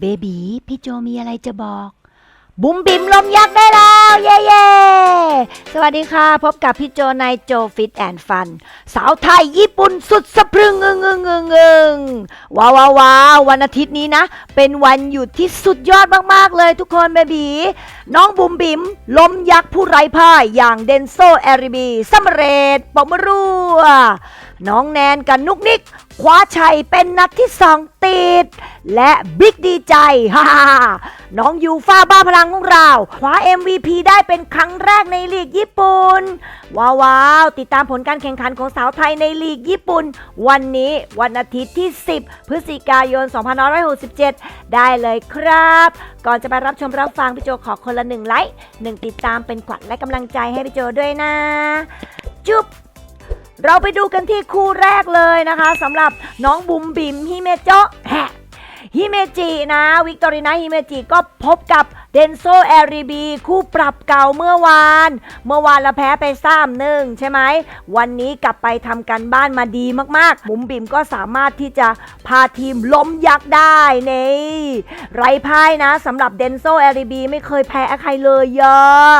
เบบีพี่โจมีอะไรจะบอก บุ๋มบิ๋มลมยักษ์ได้แล้ว เย่เย่สวัสดีค่ะ พบกับพี่โจในโจฟิตแอนด์ฟัน สาวไทยญี่ปุ่นสุดสะพรึงงึงงึงงึงงึงว้าวว้าวาวันอาทิตย์นี้นะ เป็นวันหยุดที่สุดยอดมาก ๆ เลยทุกคนเบบีน้องบุ๋มบิ๋มลมยักษ์ผู้ไร้พ่ายอย่างเดนโซแอริบีสำเร็จปมรัว น้องแนนกับนุกนิกคว้าชัยเป็นนัดที่สองติด และบิ๊กดีใจฮ่าฮ่าน้องยูฟ่าบ้าพลังของเรา คว้า MVP ได้เป็นครั้งแรกในลีกญี่ปุ่น ว้าวาวติดตามผลการแข่งขันของสาวไทยในลีกญี่ปุ่น วันนี้วันอาทิตย์ที่ 10 พฤศจิกายน 2567 ได้เลยครับ ก่อนจะไปรับชมรับฟังพี่โจขอคนละหนึ่งไลค์หนึ่งติดตามเป็นขวัญและกำลังใจให้พี่โจด้วยนะ จุ๊บ เราไปดูกันที่คู่แรกเลยนะคะสำหรับน้องบุ๋มบิมฮิเมโจะแฮะ ฮิเมจินะวิกตอรีนาฮิเมจิก็พบกับเดนโซแอริบีคู่ปรับเก่าเมื่อวาน เมื่อวานเราแพ้ไปซ้ำหนึ่งใช่ไหม วันนี้กลับไปทำกันบ้านมาดีมากๆ บุ๋มบิมก็สามารถที่จะพาทีมล้มยักษ์ได้ในไรพ่ายนะสำหรับเดนโซแอริบีไม่เคยแพ้ใครเลยเยอะ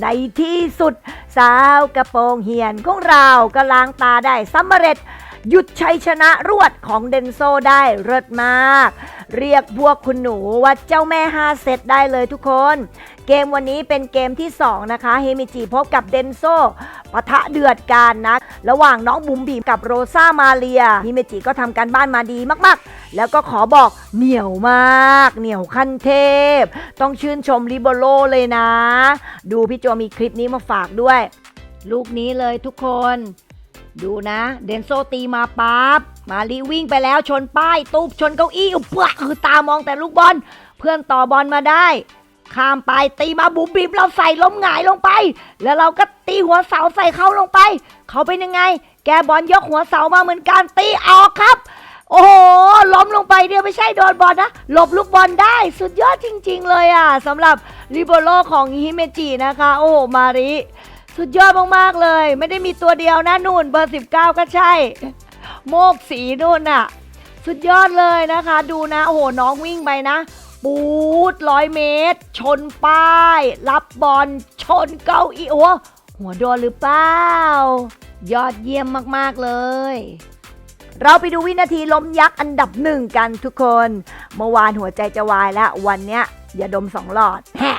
ในที่สุดสาวกระโปรงเหียนของเราก็ล้างตาได้สำเร็จ หยุดชัยชนะรวดของเดนโซได้เลิศมาก เรียกพวกคุณหนูว่าเจ้าแม่ 5 เซตได้เลยทุกคน เกมวันนี้เป็นเกมที่ 2 นะคะ เฮมิจิพบกับเดนโซปะทะเดือดการนะ ระหว่างน้องบุ๋มบีมกับโรซามาเรียเฮมิจิก็ทำการบ้านมาดีมากๆ แล้วก็ขอบอกเหนียวมาก เหนียวขั้นเทพ ต้องชื่นชมลิโบโลเลยนะ ดูพี่โจมีคลิปนี้มาฝากด้วย ลูกนี้เลยทุกคน ดูนะ เดนโซตีมาปั๊บ มาลีวิ่งไปแล้วชนป้ายตุ๊บชนเก้าอี้อุบปะคือตามองแต่ลูกบอล เพื่อนต่อบอลมาได้ ข้ามไปตีมาบุ๋มบิมเราใส่ล้มหงายลงไป แล้วเราก็ตีหัวเสาใส่เขาลงไป เขาเป็นยังไง แกบอลยกหัวเสามาเหมือนกันตีออกครับ โอ้โหล้มลงไปเนี่ยไม่ใช่โดนบอลนะหลบลูกบอลได้สุดยอดจริง ๆ เลยอะสำหรับริโบโลของฮิเมจินะคะ โอ้โหมาริ สุดยอดมากๆเลย ไม่ได้มีตัวเดียวนะนู่นเบอร์ 19 ก็ใช่ โมกสีนู่นน่ะ สุดยอดเลยนะคะ ดูนะ โอ้โห น้องวิ่งไปนะ ปูดร้อยเมตร ชนป้าย รับบอลชนเก้าอี้โอ้หหัวโดนหรือเปล่ายอดเยี่ยมมากๆเลย เราไปดูวินาทีล้มยักษ์อันดับหนึ่งกันทุกคน เมื่อวานหัวใจจะวายแล้ววันเนี้ยอย่าดมสองหลอดแฮะ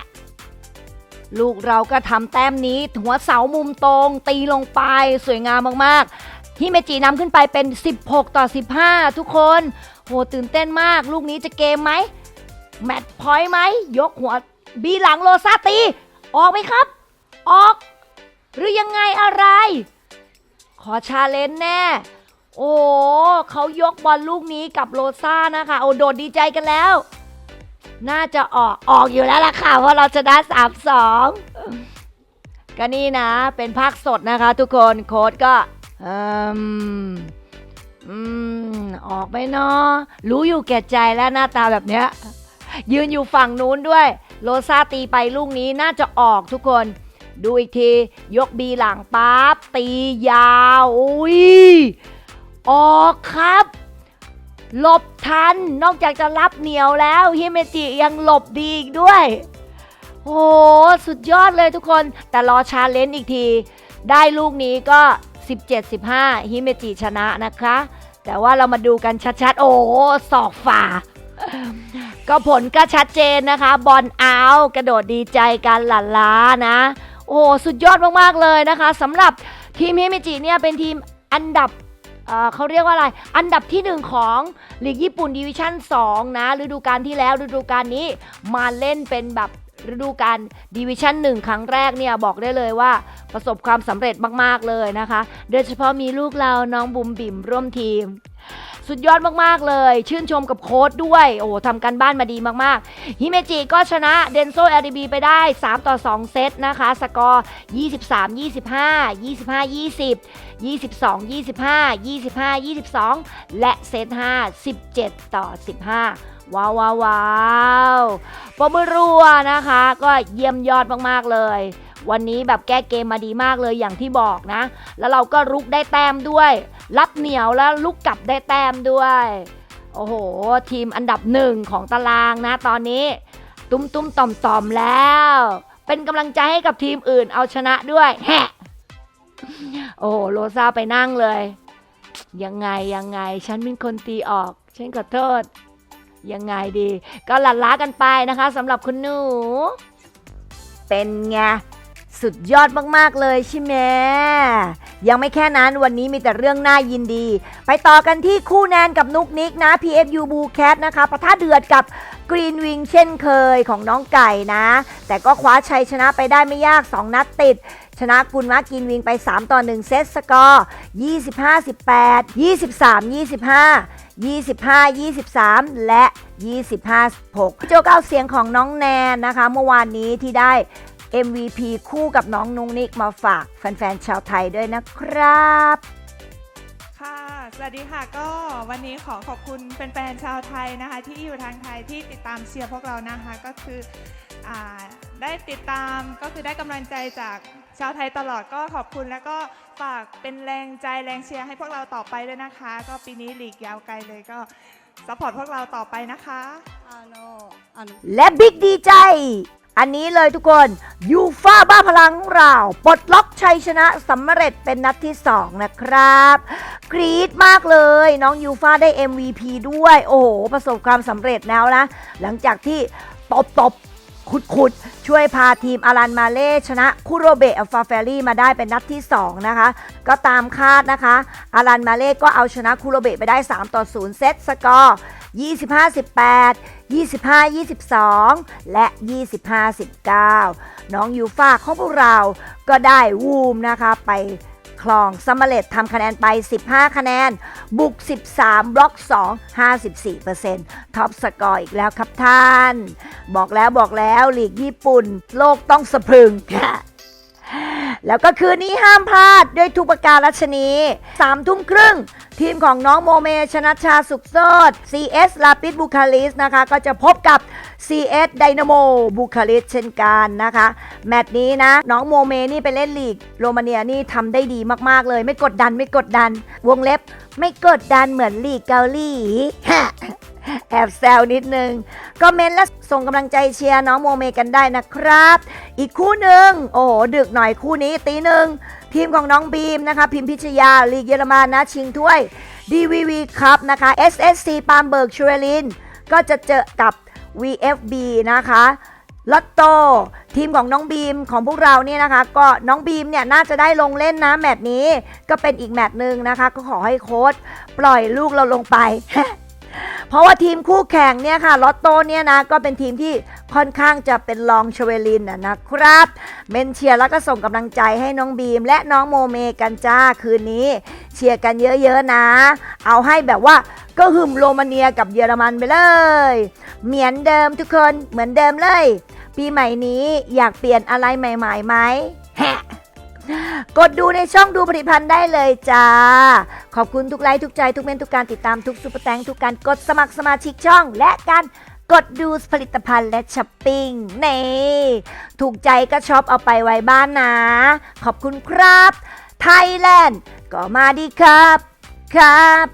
ลูกเราก็ทำแต้มนี้หัวเสามุมตรง ตีลงไปสวยงามมากๆฮิเมจินำขึ้นไปเป็น 16 ต่อ 15 ทุกคน โหตื่นเต้นมาก ลูกนี้จะเกมไหมแมตช์พอยต์ไหม ยกหัวบีหลังโลซาตี ออกไหมครับ ออก หรือยังไงอะไร ขอชาเลนจ์แน่ โอ้เขายกบอลลูกนี้กับโลซานะคะ โอ้โดดดีใจกันแล้ว น่าจะออกออกอยู่แล้วล่ะค่ะเพราะเราชนะสามสองก็นี่นะ เป็นภาคสดนะคะ ทุกคนโค้ดก็อืมอืมออกไปเนาะรู้อยู่แก่ใจแล้วหน้าตาแบบเนี้ย ยืนอยู่ฝั่งนู้นด้วย โลซาตีไปลูกนี้น่าจะออกทุกคน ดูอีกที ยกบีหลังปั๊บตียาว อุ้ยออกครับ หลบทัน นอกจากจะรับเหนียวแล้วฮิเมจิยังหลบดีอีกด้วยโอ้สุดยอดเลยทุกคน แต่รอชาเลนจ์อีกที ได้ลูกนี้ก็ 17-15ฮิเมจิชนะนะคะ แต่ว่าเรามาดูกันชัดๆ โอ้ศอกฝ่า ก็ผลก็ชัดเจนนะคะ บอลเอากระโดดดีใจกันหลานล้านะ โอ้สุดยอดมากๆเลยนะคะสำหรับทีมฮิเมจิเนี่ยเป็นทีมอันดับ เอ่อเขาเรียกว่าอะไร อันดับที่หนึ่งของลีกญี่ปุ่นดิวิชั่น 2 นะฤดูกาลที่แล้วฤดูกาลนี้มาเล่นเป็นแบบฤดูกาลดิวิชั่น1 ครั้งแรกเนี่ยบอกได้เลยว่าประสบความสำเร็จมาก ๆ เลยนะคะ โดยเฉพาะมีลูกเราน้องบุมบิ่มร่วมทีม สุดยอดมากๆเลย ชื่นชมกับโค้ดด้วย โอ้ทำการบ้านมาดีมากๆ ฮิเมจิก็ชนะเดนโซเอริบีไปได้ 3 ต่อ 2 เซตนะคะ สกอร์ 23 25 25 20 22 25 25 22 และเซต5 17 ต่อ 15ว้าวว้าวว้าวปรบมือรัวนะคะ ก็เยี่ยมยอดมาก ๆ เลย วันนี้แบบแก้เกมมาดีมากเลยอย่างที่บอกนะ แล้วเราก็รุกได้แต้มด้วย รับเหนียวแล้วลุกกลับได้แต้มด้วย โอ้โห ทีมอันดับหนึ่งของตารางนะตอนนี้ ตุ้มตุ้มต่อมต่อมแล้ว เป็นกำลังใจให้กับทีมอื่นเอาชนะด้วยแฮะโอ้โหโรซาไปนั่งเลย ยังไงยังไง ฉันเป็นคนตีออก ฉันขอโทษ ยังไงดี ก็หลั่นล้ากันไปนะคะสำหรับคุณหนู เป็นไง สุดยอดมากๆเลยใช่ไหมยังไม่แค่นั้นวันนี้มีแต่เรื่องน่ายินดี ไปต่อกันที่คู่แนนกับนุกนิกนะ PFU b u l l Cat นะคะปะทะเดือดกับ Green Wing เช่นเคยของน้องไก่นะ แต่ก็คว้าชัยชนะไปได้ไม่ยาก 2 นัดติด ชนะกุลมากินวิงไป 3 ต่อ 1 เซตสกอร์ 25 18 23 25 25 23 และ 25 6โจเก้าเสียงของน้องแนนนะคะ เมื่อวานนี้ที่ได้ MVP คู่กับน้องนุ้งนิกมาฝากแฟนๆชาวไทยด้วยนะครับ ค่ะ สวัสดีค่ะ ก็วันนี้ขอขอบคุณแฟนๆชาวไทยนะคะ ที่อยู่ทางไทยที่ติดตามเชียร์พวกเรานะคะ ก็คืออได้ติดตามก็คือได้กำลังใจจากชาวไทยตลอดก็ขอบคุณแล้วก็ฝากเป็นแรงใจแรงเชียร์ให้พวกเราต่อไปด้วยนะคะ ก็ปีนี้หลีกยาวไกลเลยก็สปอร์ตพวกเราต่อไปนะคะ และบิ๊กดีใจ อันนี้เลยทุกคนยูฟาบ้าพลังของเราปลดล็อกชัยชนะสำเร็จเป็นนัดที่ 2 นะครับกรี๊ดมากเลยน้องยูฟาได้ MVP ด้วย โอ้โห ประสบความสำเร็จแล้วนะ หลังจากที่ตบตบขุดขุดช่วยพาทีมอารันมาเล่ชนะคุโรเบะอัลฟาเฟรี่มาได้เป็นนัดที่ 2 นะคะ ก็ตามคาดนะคะอารันมาเล่ก็เอาชนะคุโรเบะไปได้ 3 ต่อ 0 เซตสกอร์ 25 18 25 22 และ 25 19 น้องยูฟ่าของพวกเราก็ได้วูมนะคะไปคลองสมเร็จทำคะแนนไป 15 คะแนน บุก 13 บล็อก 2 54%ท็อปสกอร์อีกแล้วครับท่าน บอกแล้วบอกแล้วหลีกญี่ปุ่น โลกต้องสะพรึงแล้วก็คืนนี้ห้ามพลาดด้วยทุกประการรัชนีสามทุ่มครึ่งทีมของน้องโมเมชนะชาสุขโซด CS ลาปิดบุคาลิสนะคะ ก็จะพบกับ CS ไดนาโมบุคาลิสเช่นกันนะคะ แมตช์นี้นะ น้องโมเมนี่ไปเล่นลีกโรมาเนียนี่ทำได้ดีมาก ๆ เลย ไม่กดดันไม่กดดัน วงเล็บไม่กดดันเหมือนลีกเกาหลีแอบแซวนิดนึงก็เมนต์และส่งกำลังใจเชียร์น้องโมเมกันได้นะครับ อีกคู่หนึ่งโอ้โหดึกหน่อยคู่นี้ตีหนึ่ง ทีมของน้องบีมนะคะพิมพิชยาลีกเยอรมันนะชิงถ้วย DVV ครับนะคะ SSC ปามเบิร์กชูเวลิน ก็จะเจอกับ VFB นะคะลอตโตทีมของน้องบีมของพวกเราเนี่ยนะคะ ก็น้องบีมเนี่ยน่าจะได้ลงเล่นนะแมตช์นี้ ก็เป็นอีกแมตช์หนึ่งนะคะ ก็ขอให้โค้ชปล่อยลูกเราลงไป เพราะว่าทีมคู่แข่งเนี่ยค่ะลอตโต้เนี่ยนะก็เป็นทีมที่ค่อนข้างจะเป็นรองเชเวลินนะนะครับเมนเชียร์แล้วก็ส่งกำลังใจให้น้องบีม และน้องโมเมกันจ้าคืนนี้ เชียร์กันเยอะๆนะ เอาให้แบบว่าก็หึมโรมาเนียกับเยอรมันไปเลย เหมือนเดิมทุกคนเหมือนเดิมเลย ปีใหม่นี้อยากเปลี่ยนอะไรใหม่ๆไหมแฮะ กดดูในช่องดูผลิตภัณฑ์ได้เลยจ้า ขอบคุณทุกไลค์ทุกใจทุกเมนต์ทุกการติดตามทุกซุปเปอร์แตงทุกการกดสมัครสมาชิกช่อง และการกดดูผลิตภัณฑ์และช้อปปิ้งนี่ถูกใจก็ช็อปเอาไปไว้บ้านนะ ขอบคุณครับ ไทยแลนด์ก็มาดีครับ ครับ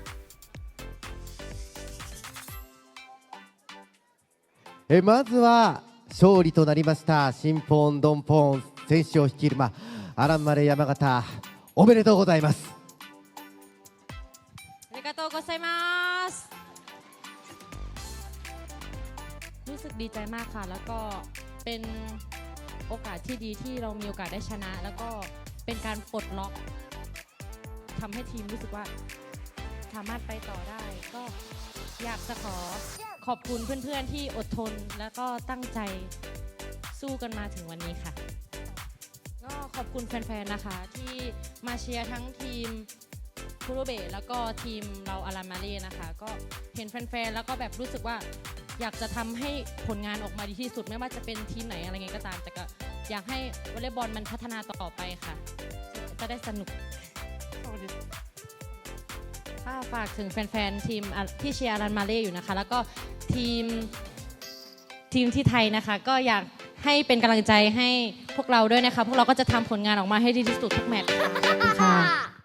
えまずは勝利となりました新ポンドンポン選手を率いる、まあ、 アランマレ山形おめでとうございます อาริกาโตโกไซมัสรู้สึกดีใจมากค่ะ แล้วก็เป็นโอกาสที่ดีที่เรามีโอกาสได้ชนะ แล้วก็เป็นการปลดล็อกทำให้ทีมรู้สึกว่าสามารถไปต่อได้ ก็อยากจะขอขอบคุณเพื่อนๆที่อดทน แล้วก็ตั้งใจสู้กันมาถึงวันนี้ค่ะ ก็ขอบคุณแฟนๆ นะคะ ที่มาเชียร์ทั้งทีมคุโรเบะแล้วก็ทีมเราอารามาเล่นะคะ ก็เห็นแฟนๆ แล้วก็แบบรู้สึกว่าอยากจะทำให้ผลงานออกมาดีที่สุด ไม่ว่าจะเป็นทีมไหนอะไรเงี้ยก็ตาม แต่ก็อยากให้วอลเลย์บอลมันพัฒนาต่อไปค่ะ จะได้สนุกค่ะฝากถึงแฟนๆ ทีมอะที่เชียร์อารันมาเล่อยู่นะคะ แล้วก็ทีมทีมที่ไทยนะคะ ก็อยาก ให้เป็นกำลังใจให้พวกเราด้วยนะคะ พวกเราก็จะทำผลงานออกมาให้ดีที่สุดทุกแมตช์ค่ะขอบคุณค่ะ